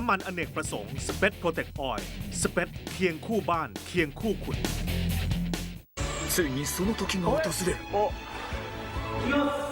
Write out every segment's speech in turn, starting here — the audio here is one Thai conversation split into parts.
น้ำมันอเนกประสงค์สเปซโปรเทคออยล์สเปซเคียงคู่บ้านเคียงคู่คุณ ついにその時が訪れるโ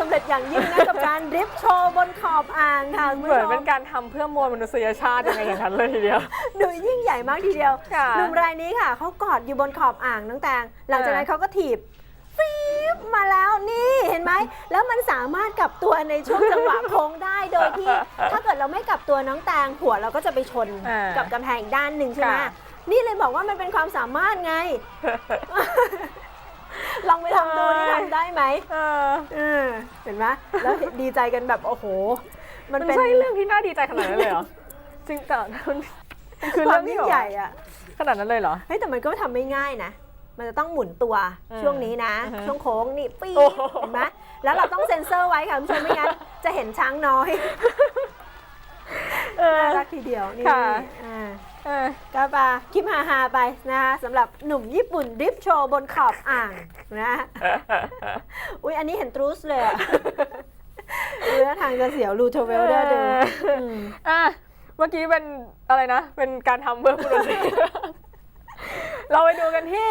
สำเร็จอย่างยิ่งนะกับการดริฟต์โชว์บนขอบอ่างค่ะคุณเหผู้มือนชเป็มนการทำเพื่อมวลมนุษยชาติยังไงอย่างนั้นเลยทีเดียว ดูยิ่งใหญ่มากทีเดียวค่ะ หนุ่มรายนี้ค่ะเขากอดอยู่บนขอบอ่างน้องแตงหลังจากนั้นเออเขาก็ถีบฟีบมาแล้วนี่เห็นไหมแล้วมันสามารถกลับตัวในช่วงจังหวะโค้งได้โดยที่ ถ้าเกิดเราไม่กลับตัวน้องแตงหัวเราก็จะไปชนเออกับกำแพงอีกด้านหนึ่งใช่ไหมค่ะ นี่เลยบอกว่ามันเป็นความสามารถไง ลองไปทำดูนี่ทำได้ไหมเออเออเห็นไหมแล้วดีใจกันแบบโอ้โห มันมันเป็นใช่เรื่องที่น่าดีใจขนาดนั้นเลยเหรอ จริงแต่มันมันคือควาเรื่มองที่ยิ่งแบบใหญ่อะ ขนาดนั้นเลยเหรอ เฮ้ยแต่มันก็ทำไม่ง่ายนะ มันจะต้องหมุนตัวอืมช่วงนี้นะ อือฮะช่วงโค้งนี่ปี๊ดโอ้โห เห็นไหมแล้วเราต้องเซ็นเซอร์ไว้ค่ะคุณผู้ชมไม่งั้นจะเห็นช้างน้อยเออ น่ารักทีเดียวนี่ค่ะ อ่า เออก็ปาคลิปฮาๆไปนะคะสำหรับหนุ่มญี่ปุ่นดริฟท์โชว์บนขอบอ่างนะอุ้ยอันนี้เห็นตรูสเลยอะเรือทางจะเสียวรูโทเวลเดอร์ดูมอะเมื่อกี้เป็นอะไรนะ เป็นการทำเพื่อผู้โดยสารเราไปดูกันที่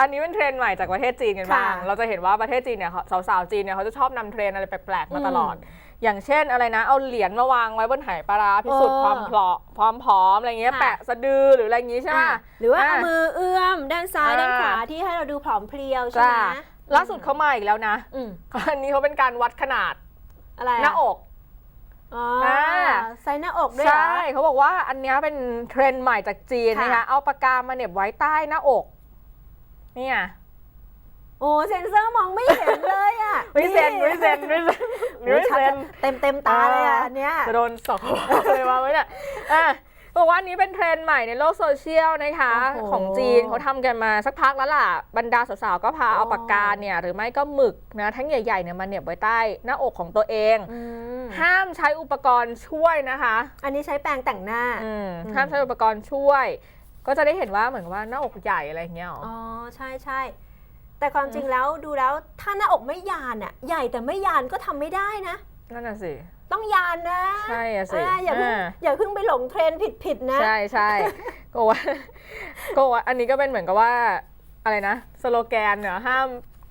อันนี้เป็นเทรนด์ใหม่จากประเทศจีนกันบ้าง ค่ะเราจะเห็นว่าประเทศจีนเนี่ยเขาสาวๆจีนเนี่ยเขาจะชอบนำเทรนด์อะไรแปลกๆมาอืมตลอด อย่างเช่นอะไรนะ เอาเหรียญมาวางไว้บนไหปลาร้าพิสูจน์เออความเพลาะความผอมอะไรเงี้ยค่ะ แปะสะดือหรืออะไรอย่างงี้ใช่ไหม อะหรือว่าเอาะมือเอื้อมด้านซ้ายอ่า ด้านขวาที่ให้เราดูผอมเพรียวใช่จ้าไหมล่าสุดเขามาอีกแล้วนะ อืมอันนี้เขาเป็นการวัดขนาดอะไระหน้าอก อ๋ออา ใส่หน้าอกด้วยเหรใช่อเขาบอกว่าอันเนี้ยเป็นเทรนด์ใหม่จากจีนค่ะนะคะเอาปากกามาเหน็บไว้ใต้หน้าอก เนี่ย โอ้เซนเซอร์มองไม่เห็นเลยอะไม่เซ็นไม่เซ็นไม่เซ็นโอ้ไม่ชัดเซ็นเต็มเต็มๆตาเลยอะอันเนี้ยจะโดนสอกเลยมาไว้เนี่ยอะบอกว่าอันนี้เป็นเทรนด์ใหม่ในโลกโซเชียลนะคะโอ้โหของจีนเขาทำกันมาสักพักแล้วล่ะ บรรดาสาวๆ ก็พาอ๋อเอาปากกาเนี่ยหรือไม่ก็หมึกนะทั้งใหญ่ๆเนี่ยมาเหน็บไว้ใต้หน้าอกของตัวเองอืมห้ามใช้อุปกรณ์ช่วยนะคะ อันนี้ใช้แปรงแต่งหน้าอืมอืมห้ามใช้อุปกรณ์ช่วย ก็จะได้เห็นว่าเหมือนกับว่าหน้าอกใหญ่อะไรอย่างเงี้ยหรออ๋อใช่ใช่แต่ความจริงแล้วดูแล้วถ้าหน้าอกไม่ยานอะใหญ่แต่ไม่ยานก็ทำไม่ได้นะนั่นน่ะสิต้องยานนะ ใช่อะสิอ่าอย่าเพิ่งอ่าอย่าเพิ่งไปหลงเทรนด์ผิดๆนะ ใช่ใช่ก็ว่าก็ว่าอันนี้ก็เป็นเหมือนกับว่าอะไรนะ สโลแกนเนี่ยห้าม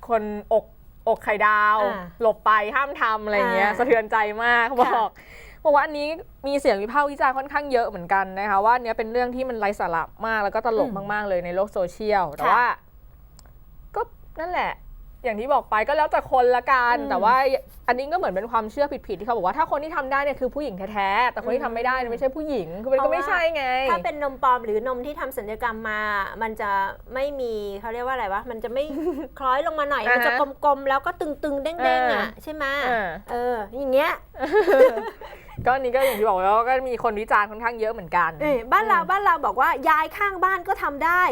คนอกอกไข่ดาวอ่าหลบไปห้ามทำอะไรเงี้ยอ่าสะเทือนใจมากเขาบค่ะอก บอกว่าอันนี้มีเสียงวิพากษ์วิจารณ์ค่อนข้างเยอะเหมือนกันนะคะว่าอันเนี้ยเป็นเรื่องที่มันไร้สาระมากแล้วก็ตลกมาก ๆ เลยในโลกโซเชียลแต่ค่ะว่าก็นั่นแหละ อย่างที่บอกไปก็แล้วแต่คนละกันอืมแต่ว่าอันนี้ก็เหมือนเป็นความเชื่อผิดๆที่เขาบอกว่าถ้าคนที่ทำได้เนี่ยคือผู้หญิงแท้ๆแต่คนที่ทำไม่ได้เนี่ยไม่ใช่ผู้หญิงคือมันก็ไม่ใช่ไง ถ้าเป็นนมปลอมหรือนมที่ทำสัญญกรรมมา มันจะไม่มีเขาเรียกว่าอะไรวะมันจะไม่คล้อยลงมาหน่อยอ่าฮะมันจะกลมๆแล้วก็ตึงๆเด้งๆอะเออใช่ไหมเออเอออย่างเงี้ย ก็อันนี้ก็อย่างที่บอกแล้วก็มีคนวิจารณ์ค่อนข้างเยอะเหมือนกันเอ้ยบ้านเราบ้านเราบอกว่ายายข้างบ้านก็ทำได้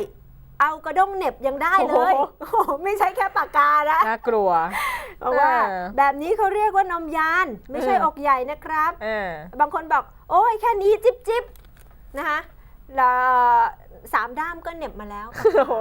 เอากระด้งเหน็บยังได้เลยโอ้โหโอ้โหไม่ใช่แค่ปากกานะน่ากลัวเพราะว่าเออแบบนี้เขาเรียกว่านมยาน ไม่ใช่เอออกใหญ่นะครับเออบางคนบอก โอ้ยแค่นี้จิบจิบนะคะแล้วสามด้ามก็เหน็บมาแล้วโอ้โห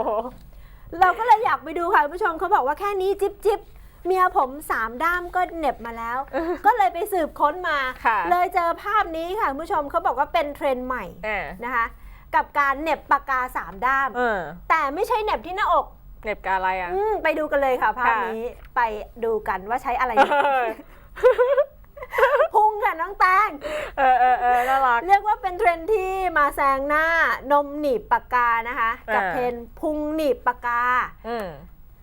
เราก็เลยอยากไปดูค่ะคุณผู้ชมเขาบอกว่าแค่นี้จิบจิบ เมียผมสามด้ามก็เหน็บมาแล้ว ก็เลยไปสืบค้นมา ค่ะเลยเจอภาพนี้ค่ะคุณผู้ชมเขาบอกว่าเป็นเทรนด์ใหม่เออ นะคะ กับการเหน็บปากกาสามด้าม เออแต่ไม่ใช่เหน็บที่หน้าอกเหน็บกับอะไรอะ อืมไปดูกันเลยค่ะภาพค่ะ นี้ไปดูกันว่าใช้อะไรเหน็บเออพุงค่ะน้องแตง เออเออเออน่ารัก เรียกว่าเป็นเทรนด์ที่มาแซงหน้านมหนีบปากกานะคะ กับอ่า เทรนด์พุงหนีบปากกา อืม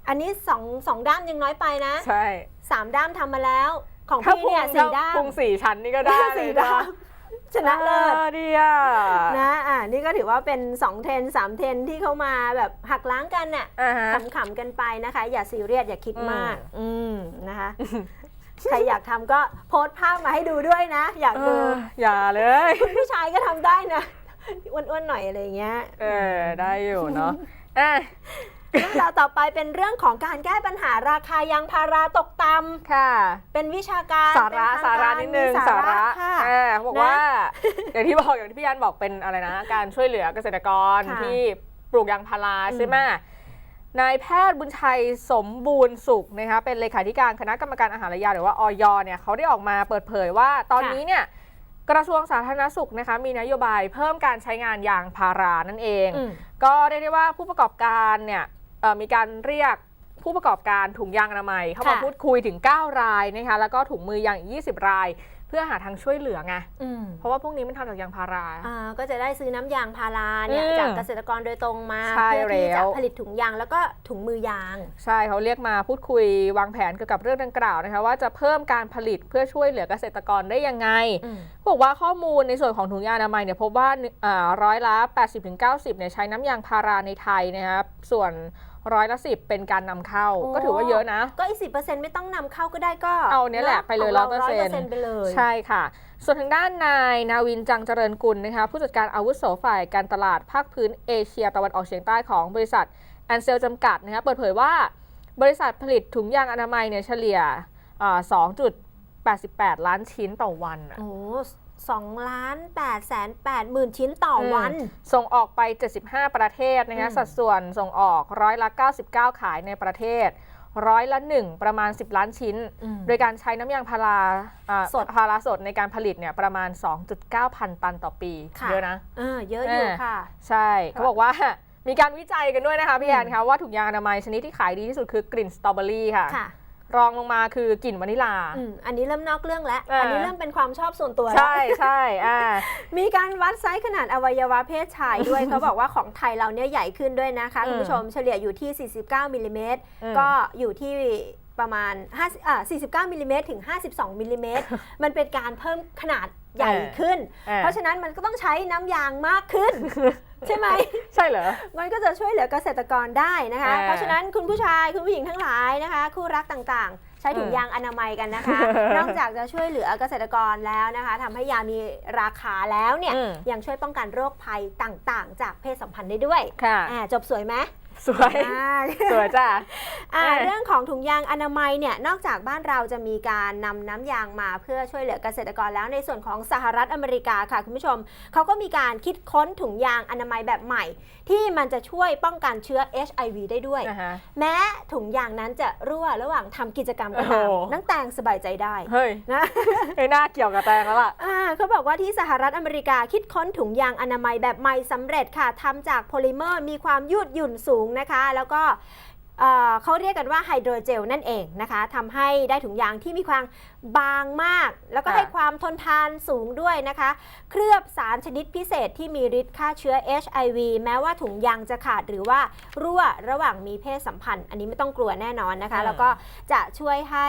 อันนี้สองสองด้ามยังน้อยไปนะใช่สามด้ามทำมาแล้ว ของถ้าพี่พุงเนี่ยสี่ด้ามพุงสี่ชั้นนี่ก็ได้สี่ด้ามชนะเลิศออดีอะนะอ่านี่ก็ถือว่าเป็น 2 เทรนสามเทรนที่เขามาแบบหักล้างกันน่ะอ่าฮะขำๆกันไปนะคะ อย่าซีเรียสอย่าคิดอืมมาก อืมนะคะใครอยากทำก็โพสต์ภาพมาให้ดูด้วยนะ อยากเอดูออย่าเลยคุณผู้ชายก็ทำได้นะอ้วนๆหน่อยอะไรอย่างเงี้ยเออได้อยู่เนาะอะ เรื่องราวต่อไปเป็นเรื่องของการแก้ปัญหาราคายางพาราตกต่ค่ะำเป็นวิชาการสาระเป็นทงสาระกนิดนึงมีสาระค่ะ เออเขาบอกว่า อย่างที่บอกอย่างที่พี่ยันบอกเป็นอะไรนะ การช่วยเหลือเกษตรกรค่ะที่ปลูกยางพาราอืม ใช่ไหมนายแพทย์บุญชัยสมบูรณ์สุขนะคะเป็นเลขาธิการคณะกรรมการอาหารและยาหรือว่าออยเนี่ยเขาได้ออกมาเปิดเผยว่าตอนนี้เนี่ยกระทรวงสาธารณสุขนะคะมีนโยบายเพิ่มการใช้งานยางพารานั่นเอง อืม ก็เรียกได้ว่าผู้ประกอบการเนี่ยเอ่อ มีการเรียก ผู้ประกอบการถุงยางอนามัย เข้ามาค่ะพูดคุยถึง 9 รายนะคะแล้วก็ถุงมือยางอีก 20 ราย เพื่อหาทางช่วยเหลือไงอืมเพราะว่าพวกนี้มันทำจากยางพาราอ่าก็จะได้ซื้อน้ำยางพาราเนี่ยอืมจากเกษตรกรโดยตรงมาใช่เพื่อที่แล้จะวผลิตถุงยางแล้วก็ถุงมือยาง ใช่เขาเรียกมาพูดคุยวางแผนเกี่ยวกับเรื่องดังกล่าวนะคะว่าจะเพิ่มการผลิตเพื่อช่วยเหลือเกษตรกรได้ยังไงอืมบอกว่าข้อมูลในส่วนของถุงยางอนามัยเนี่ยพบว่าอ่าร้อยละ 80-90เนี่ยใช้น้ำยางพาราในไทยนะครับส่วน ร้อยละ10เป็นการนำเข้าโอ้ก็ถือว่าเยอะนะ ก็อีกสิไม่ต้องนำเข้าก็ได้ก็ เอาเนี่ยแหละไปเลยขงา100%ไปเลย ใช่ค่ะ ส่วนทางด้านนายนาวินจังเจริญกุลนะคะผู้จัดการอาวุโสฝ่ายการตลาดภาคพื้นเอเชียตะวันออกเฉียงใต้ของบริษัทแอนเซลจำกัดนะคะเปิดเผยว่าบริษัทผลิตถุงยางอนามัยเนี่ยเฉลี่ยอ่า2.88 ล้านชิ้นต่อวันอะโอ้ สองล้านแปดแสนแปดหมื่นชิ้นต่อวัน ส่งออกไป 75 ประเทศนะคะอืมสัดส่วนส่งออกร้อยละ 99 ขายในประเทศร้อยละ1ประมาณ 10 ล้านชิ้นอืมโดยการใช้น้ำยางพาราอ่าสดพาราสดในการผลิตเนี่ยประมาณ 2.9 พันตันต่อปีค่ะเยอะนะเออเยอะอยู่เออค่ะ ใช่เขาบอกว่ามีการวิจัยกันด้วยนะคะพี่แอนคะว่าถุงยางอนามัยชนิดที่ขายดีที่สุดคือกลิ่นสตรอเบอรี่ค่ะค่ะ รองลงมาคือกลิ่นวานิลาอืมอันนี้เริ่มนอกเรื่องแล้วเอออัอันนี้เริ่มเป็นความชอบส่วนตัวแล้ว ใช่ใช่อ่ามีการวัดไซส์ขนาดอวัยวะเพศชายด้วย เขาบอกว่าของไทยเราเนี่ยใหญ่ขึ้นด้วยนะคะอืมคุณผู้ชมเฉลี่ยอยู่ที่ 49มิลลิเมตรอืมก็อยู่ที่ประมาณ5อ่า49มิลลิเมตรถึง 52มิลลิเมตรมันเป็นการเพิ่มขนาดใหญ่ขึ้นออเพราะฉะนั้นมันก็ต้องใช้น้ำยางมากขึ้น ใช่ไหมใช่เหรอ มันก็จะช่วยเหลือเกษตรกรได้นะคะ เออเพราะฉะนั้นคุณผู้ชายคุณผู้หญิงทั้งหลายนะคะ คู่รักต่างๆ ใช้ถุงอืมยางอนามัยกันนะคะ นอกจากจะช่วยเหลือเกษตรกรแล้วนะคะทำให้ยามีราคาแล้วเนี่ยอืม ยังช่วยป้องกันโรคภัยต่างๆ จากเพศสัมพันธ์ได้ด้วยค่ะ อ่าจบสวยไหม สวยอ่าสวยจ้ะ อ่าเออเรื่องของถุงยางอนามัยเนี่ย นอกจากบ้านเราจะมีการนำน้ำยางมาเพื่อช่วยเหลือเกษตรกรแล้วในส่วนของสหรัฐอเมริกาค่ะคุณผู้ชม เขาก็มีการคิดค้นถุงยางอนามัยแบบใหม่ ที่มันจะช่วยป้องกันเชื้อ HIV ได้ด้วย นะฮะ แม้ถุงยางนั้นจะรั่วระหว่างทำกิจกรรมก็ตามโอ้โห นังแตงสบายใจได้เฮ้ยนะเฮ้ยน่าเกี่ยวกับแตงแล้วล่ะ อ่าเขาบอกว่าที่สหรัฐอเมริกาคิดค้นถุงยางอนามัยแบบใหม่สำเร็จค่ะทำจากโพลิเมอร์มีความยืดหยุ่นสูงนะคะ แล้วก็เอ่อเขาเรียกกันว่าไฮโดรเจลนั่นเองนะคะทำให้ได้ถุงยางที่มีความบางมาก แล้วก็ค่ะให้ความทนทานสูงด้วยนะคะ เคลือบสารชนิดพิเศษที่มีฤทธิ์ฆ่าเชื้อ HIV แม้ว่าถุงยางจะขาดหรือว่ารั่วระหว่างมีเพศสัมพันธ์ อันนี้ไม่ต้องกลัวแน่นอนนะคะ แล้วก็จะช่วยให้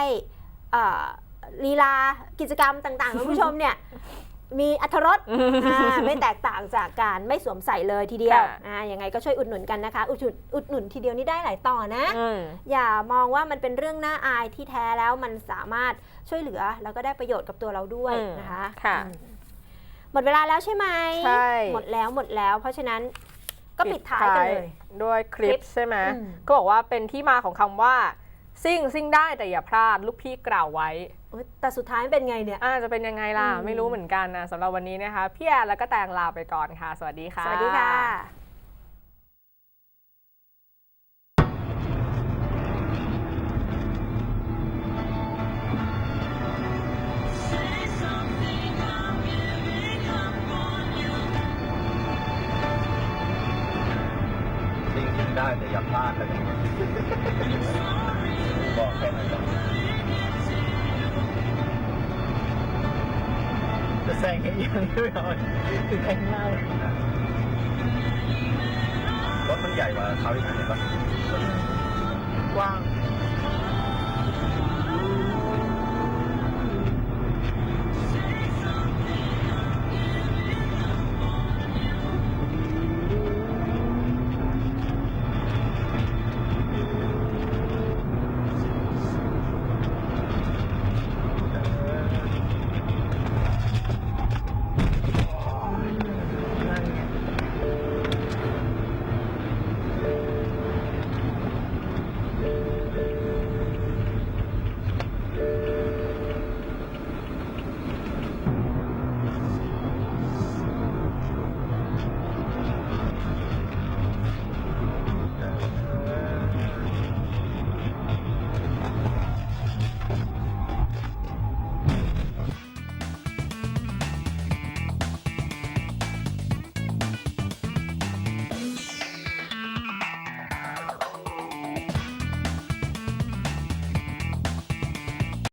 เอ่อลีลากิจกรรมต่างๆคุณผู้ชมเนี่ย มีอัธรสอ่าไม่แตกต่างจากการไม่สวมใส่เลยทีเดียวค่ะ อ่ายังไงก็ช่วยอุดหนุนกันนะคะ อุดหนุนอุดหนุนทีเดียวนี่ได้หลายต่อนะ อืม อย่ามองว่ามันเป็นเรื่องน่าอายที่แท้แล้วมันสามารถช่วยเหลือ แล้วก็ได้ประโยชน์กับตัวเราด้วยอืมนะคะค่ะอืมหมดเวลาแล้วใช่ไหมใช่ หมดแล้วหมดแล้ว เพราะฉะนั้นก็ปิดท้ายกันเลย ด้วยคลิคลิปปใช่ไหมอืม ก็บอกว่าเป็นที่มาของคำว่า ซิ่งซิ่งได้แต่อย่าพลาดลูกพี่กล่าวไว้โอ๊ยแต่สุดท้ายเป็นไงเนี่ยอ่าจะเป็นยังไงล่ะอืมไม่รู้เหมือนกันนะสำหรับวันนี้นะคะ พี่แอนแล้วก็แตงลาไปก่อนค่ะ สวัสดีค่ะ สวัสดีค่ะสิ่งที่ได้แต่อย่าพลาดเลย บอกแค่นั้นจะแซงแค่ยังไม่เอาถึงแค่เง่ายรถมันใหญ่กว่าเขาอีกนะเห็นปะกว้าง